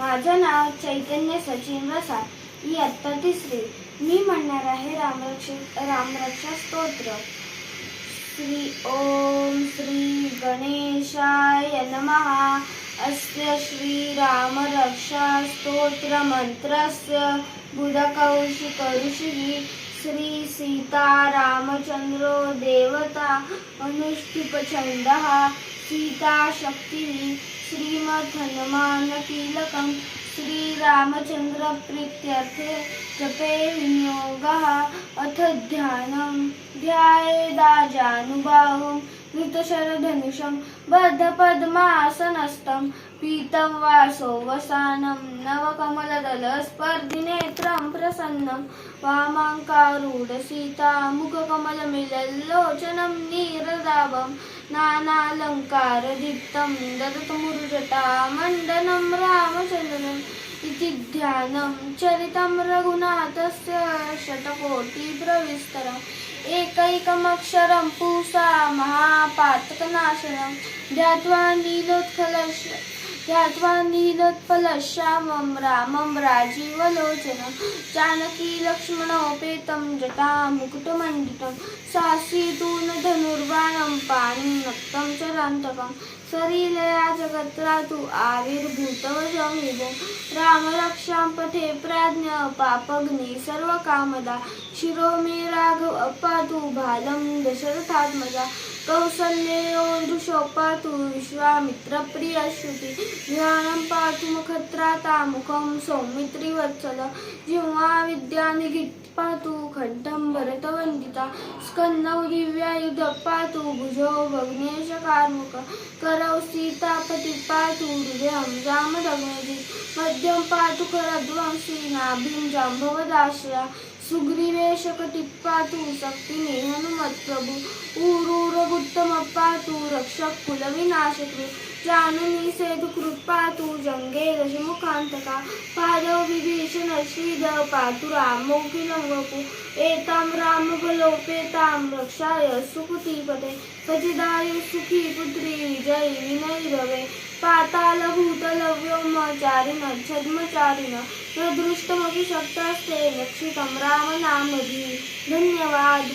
माझं नाव चैतन्य सचिन रसा इयत्ता तिसरी. मी म्हणणार आहे रामरक्ष रामरक्षा स्तोत्र. श्री ओम श्री गणेशाय नमः. अस्य श्रीरामरक्षा स्तोत्रमन्त्रस्य बुधकौशिक श्री सीता सीतारामचन्द्रो देवता अनुष्ठिपछन्दः सीताशक्तिः श्रीमद् हनुमानकीलकं श्रीरामचन्द्रप्रीत्यर्थे जपे विनियोगः अथ ध्यानं। ध्यायेदाजानुबाहुं धृतशरधनुषं बद्धपद्मासनस्थं पीतं वसानं नवकमलदलस्पर्धिनेत्रं प्रसन्नं वामाङ्कारूढसीता मुखकमलमिलल्लोचनं नानालङ्कारदीप्तं ददतमुरुजटा मण्डनं रामचन्द्रम् इति ध्यानं चरितं रघुनाथस्य शतकोटिप्रविस्तरम् एकैकमक्षरं पूषा महापातकनाशनं ध्यात्वा नीलोत्कलश ध्यात्वा नीलोत्पलश्यामं रामं राजीवलोचनं जानकी लक्ष्मणोपेतं जटामुकुटमण्डितं सासीतून धनुर्बाणं पाणिं नक्तं चरान्तकं सरीलया जगत्रातु आविर्भूतवशं विभो। रामरक्षां पठे प्राज्ञ पापग्नि सर्वकामदा। शिरो मे राघव अपातु बालं दशरथात्मजा। कौसल्ययो दृशो पातु विश्वामित्रप्रियश्रुति। ध्यानं पातु मुखत्राता मुखं सौमित्रिवत्सल। जिह्वा विद्यानिगित् पातु कण्ठं भरतवन्दिता स्कन्धौ दिव्यायुध पातु भुजौ भग्नेशकार्मुक करौ सीतापति पातु हृदयं रामदग्नजि मध्यं पातु करध्वंसी नाभिं जाम्भवदाश्रया सुग्रीवेशकटिः पातु शक्तिमे हनुमत्प्रभु ऊरूरगुत्तम पातु जाननी कुलविनाशकृ जानुनी सेतुकृत् पातु जङ्गे दशमुखान्तका पादौ विभीषण श्रीद पातु रामोऽखिलं वपु एतां रामबलोपेतां रक्षाय सुकृतिपते। सचिदाय सुखी पुत्री विजयी विनैरवे पातालभूतलव्योमचारिण छद्मचारिण न दृष्टमपि शक्तास्ते रक्षितं रामनामभिः धन्यवाद।